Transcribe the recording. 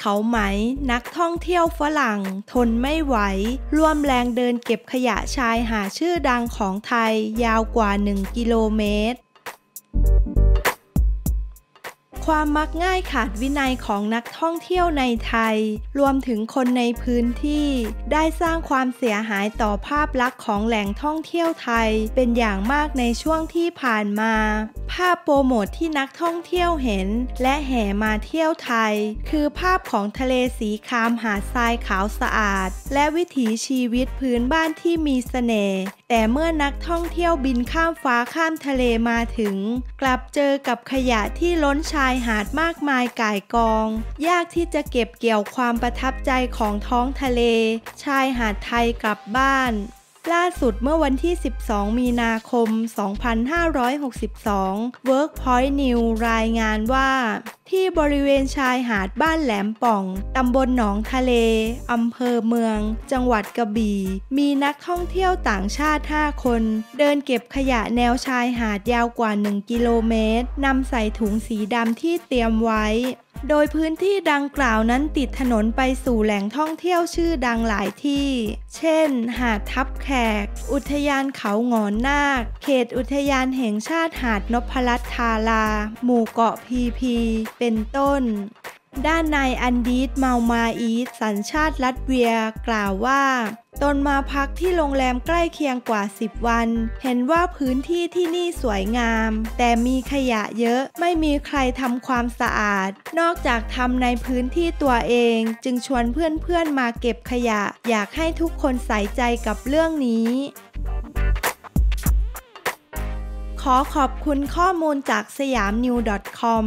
เขาไหม นักท่องเที่ยวฝรั่ง ทนไม่ไหว ร่วมแรงเดินเก็บขยะชายหาชื่อดังของไทยยาวกว่า 1 กิโลเมตร ความมักง่ายขาดวินัยของนักท่องเที่ยวในไทย รวมถึงคนในพื้นที่ ได้สร้างความเสียหายต่อภาพลักษณ์ของแหล่งท่องเที่ยวไทย เป็นอย่างมากในช่วงที่ผ่านมา ภาพโปรโมทที่นักท่องเที่ยวเห็น และแห่มาเที่ยวไทย คือภาพของทะเลสีครามหาดทรายขาวสะอาด และวิถีชีวิตพื้นบ้านที่มีเสน่ห์แต่เมื่อนักท่องเที่ยวบินข้ามฟ้าข้ามทะเลมาถึง กลับเจอกับขยะที่ล้นชายายหาดมากมายก่ายกอง ยากที่จะเก็บเกี่ยวความประทับใจของท้องทะเล ชายหาดไทยกลับบ้าน ล่าสุดเมื่อวันที่ 12 มีนาคม 2562 Workpoint New รายงานว่า ที่บริเวณชายหาดบ้านแหลมป่อง ตำบลหนองทะเล อำเภอเมือง จังหวัดกระบี่ มีนักท่องเที่ยวต่างชาติ 5 คน เดินเก็บขยะแนวชายหาดยาวกว่า 1 กิโลเมตรนำใส่ถุงสีดำที่เตรียมไว้ โดยพื้นที่ดังกล่าวนั้นติดถนนไปสู่แหล่งท่องเที่ยวชื่อดังหลายที่ เช่น หาดทับแขก อุทยานเขาหงอนนาค เขตอุทยานแห่งชาติหาดนพรัตน์ทารา หมู่เกาะพีพี เป็นต้น ด้านนายอันดีดเมามาอีสสัญชาติลัตเวีย กล่าวว่าตนมาพักที่โรงแรมใกล้เคียงกว่า 10 วัน เห็นว่าพื้นที่ที่นี่สวยงาม แต่มีขยะเยอะ ไม่มีใครทำความสะอาด นอกจากทำในพื้นที่ตัวเอง จึงชวนเพื่อนๆมาเก็บขยะ อยากให้ทุกคนใส่ใจกับเรื่องนี้ ขอขอบคุณข้อมูลจากสยามนิว .com